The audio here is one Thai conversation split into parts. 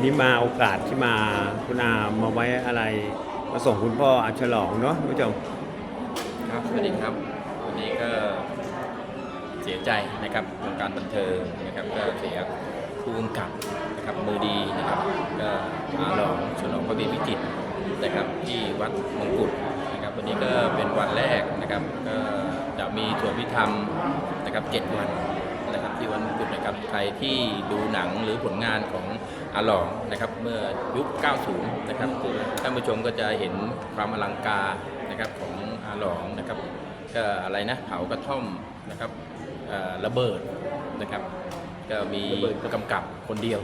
วันนี้มาโอกาสที่มาคุณอามาไว้อะไรมาส่งคุณพ่ออาฉลองเนาะคุณผู้ชมครับสวัสดีครับ วันนี้ก็เสียใจนะครับวงการบันเทิงนะครับก็เสียผู้กำกับนะครับมือดีนะครับก็อาหลองฉลองพระบิดวิจิตรนะครับที่วัดมงกุฎนะครับวันนี้ก็เป็นวันแรกนะครับก็จะมีสวดพิธรรมนะครับเจ็ดวัน ที่วัดมงกุฎนะครับใครที่ดูหนังหรือผลงานของอาหลองนะครับเมื่อยุค 90 นะครับท่านผู้ชมก็จะเห็นความอลังการนะครับของอาหลองนะครับก็อะไรนะเผากระท่อมนะครับระเบิดนะครับก็มีกำกับคนเดียว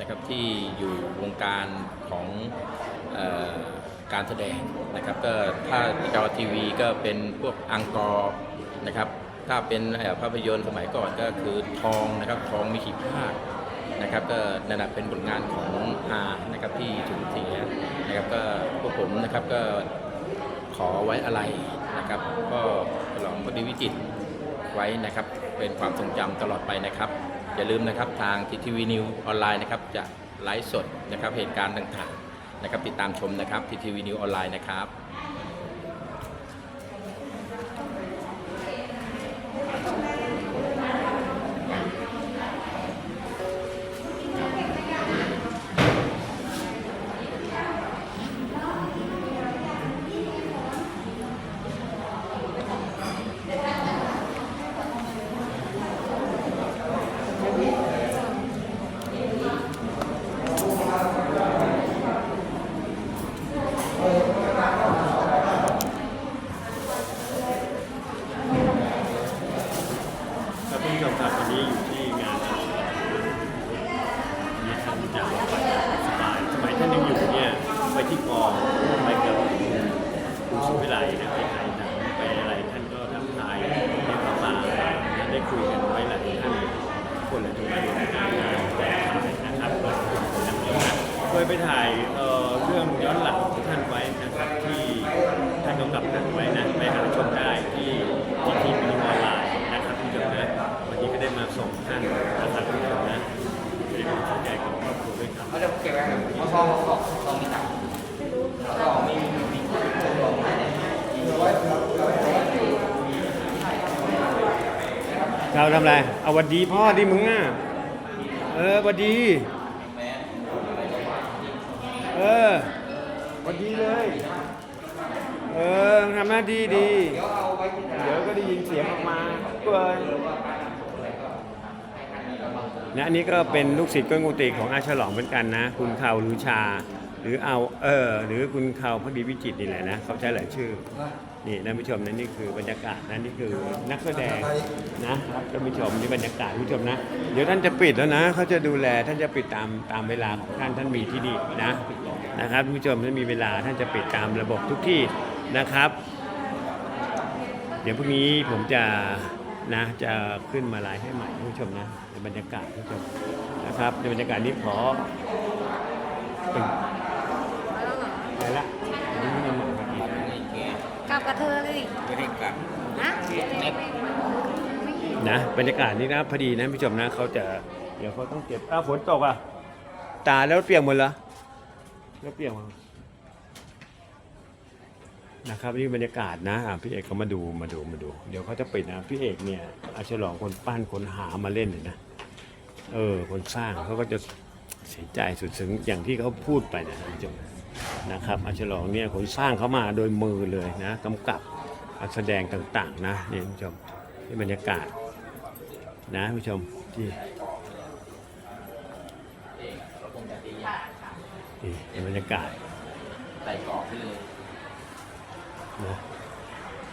นะครับที่อยู่วงการของการแสดงนะครับก็ถ้าจอทีวีก็เป็นพวกอังกอร์นะครับ ถ้าเป็นภาพยนตร์สมัยก่อนก็คือทองนะครับทองมีขีดพาดนะครับก็นั่นนะเป็นผลงานของอานะครับที่สูญเสียนะครับก็พวกผมนะครับก็ขอไว้อะไรนะครับ ก็ฉลองพอดีวิจิตไว้นะครับ เป็นความทรงจำตลอดไปนะครับ อย่าลืมนะครับทางทีวีนิวออนไลน์นะครับจะไลฟ์สดนะครับเหตุการณ์ต่างๆนะครับติดตามชมนะครับทีวีนิวออนไลน์นะครับ ครับคุณผู้ชมครับวันนี้อยู่ที่งานอาฉลองมีท่านจากวัดสบายสมัยท่านยังอยู่เนี่ยไปที่กองไปกับคุณสุวิไลนะไปถ่ายหนังไปอะไรท่านก็ทักทายเรียกเขามาได้คุยกันไว้หลายท่านคนลยทุกคนในงานนะครับนะครับเคยไปถ่ายเอ่อเรื่องย้อนหลังของท่านไว้นะครับที่ท่านกำกับหนังไว้ ครับเขาะเก็บไว้เขาซองซองซองมีตังค์ซองมีมีมีเราทำอะไร เอาวัดดีพ่อดิมึงอะ เออวัดดี เออวัดดีเลย เออทำหน้าที่ดี เดี๋ยวก็ได้ยินเสียงออกมาเปิดนะอันนี้ก็เป็นลูกศิษย์ก้นกุฏิของอาฉลองเหมือนกันนะ คุณเขาหรือชา หรือเอาเออ หรือคุณเขาพักดีวิจิตรนี่แหละนะ เขาใช้หลายชื่อ นี่ท่านผู้ชมนะนี่คือบรรยากาศนะนี่คือนักแสดงนะครับท่านผู้ชมนี่บรรยากาศท่านผู้ชมนะ เดี๋ยวท่านจะปิดแล้วนะเขาจะดูแลท่านจะปิดตามตามเวลาของท่านท่านมีที่นี่นะนะครับท่านผู้ชมท่านมีเวลาท่านจะปิดตามระบบทุกที่นะครับ เดี๋ยวพรุ่งนี้ผมจะ นะจะขึ้นมาไลฟ์ให้ใหม่ท่านผู้ชมนะในบรรยากาศท่านผู้ชมนะครับในบรรยากาศนี้ขอเป็นไปละเดี๋ยวนี้มาใหม่อีกกลับกับเธอเลยไม่ได้กลับนะนะบรรยากาศนี้นะพอดีนะผู้ชมนะเขาจะเดี๋ยวเขาต้องเก็บอ้าวฝนตกอะตาแล้วเปียกหมดเหรอแล้วเปียกหมด นะครับนี่บรรยากาศนะอะพี่เอกเขามาดูมาดูมาดู เดี๋ยวเขาจะปิดนะพี่เอกเนี่ยอาฉลองคนปั้นคนหามาเล่นเลยนะเออคนสร้างเขาก็จะเสียใจสุดซึ้งอย่างที่เขาพูดไปนะท่านผู้ชมนะครับอาฉลองเนี่ยคนสร้างเขามาโดยมือเลยนะกำกับการแสดงต่างๆนะนี่ท่านผู้ชมนี่บรรยากาศนะผู้ชมที่นี่บรรยากาศใส่กรอบไปเลย นะ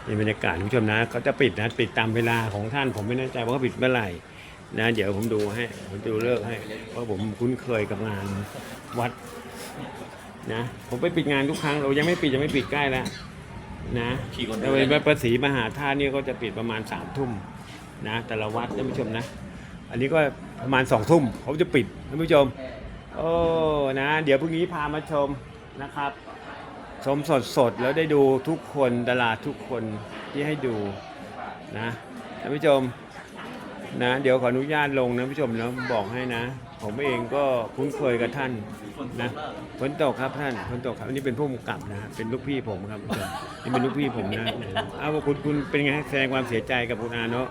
นี่บรรยากาศผู้ชมนะเขาจะปิดนะปิดตามเวลาของท่านผมไม่แน่ใจว่าเขาปิดเมื่อไหร่นะเดี๋ยวผมดูให้ผมดูเลิกให้เพราะผมคุ้นเคยกับงานวัดนะผมไปปิดงานทุกครั้งเรายังไม่ปิดยังไม่ปิดใกล้แล้วนะขี่คนโดเดียวยวัดประศรีมหาธาตุเนี่ยก็จะปิดประมาณสามทุ่มนะแต่ละวัดท่านผู้ชมนะ อันนี้ก็ประมาณสองทุ่มเขาจะปิดท่านผู้ชมโอ้นะ เดี๋ยวพรุ่งนี้พามาชมนะครับ ชมสดสดแล้วได้ดูทุกคนตลาดทุกคนที่ให้ดูนะท่านผู้ชมนะเดี๋ยวขออนุญาตลงนะผู้ชมนะบอกให้นะ ผมเองก็คุ้นเคยกับท่านนะฝนตกครับท่านฝนตกครับอันนี้เป็นผู้กำกับนะเป็นลูกพี่ผมครับนี่เป็นลูกพี่ผมนะเอาว่าคุณคุณเป็นไงแสดงความเสียใจกับคุณอาเนาะ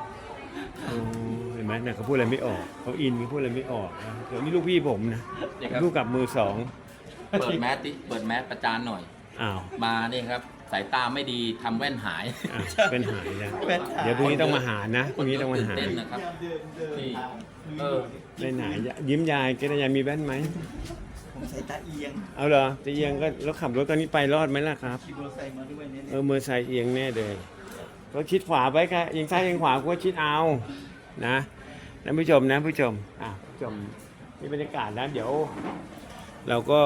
เห็นไหมนะเขาพูดอะไรไม่ออกเขาอินเขาพูดอะไรไม่ออกนะเดี๋ยวนี่ลูกพี่ผมนะลูกกับมือสองเปิดแมสดิเปิดแมสประจานหน่อย อ้าวมาเนี่ยครับ สายตาไม่ดีทำแว่นหายอะเป็นหายนะเดี๋ยวพรุ่งนี้ต้องมาหานะพรุ่งนี้ต้องมาหาตื่นเต้นนะครับที่เออไม่ไหนยิ้มยายแกยายมีแว่นไหมผมใส่ตาเอียงเอาเหรอจะเอียงก็แล้วขับรถตอนนี้ไปรอดไหมล่ะครับ ขี่มอเตอร์ไซค์มาด้วยเนี่ยเออมือใส่เอียงแน่เลยก็ชิดขวาไปค่ะเอียงซ้ายเอียงขวาก็ชิดเอานะท่านผู้ชมนะผู้ชมอะผู้ชมนี่บรรยากาศนะเดี๋ยว เราก็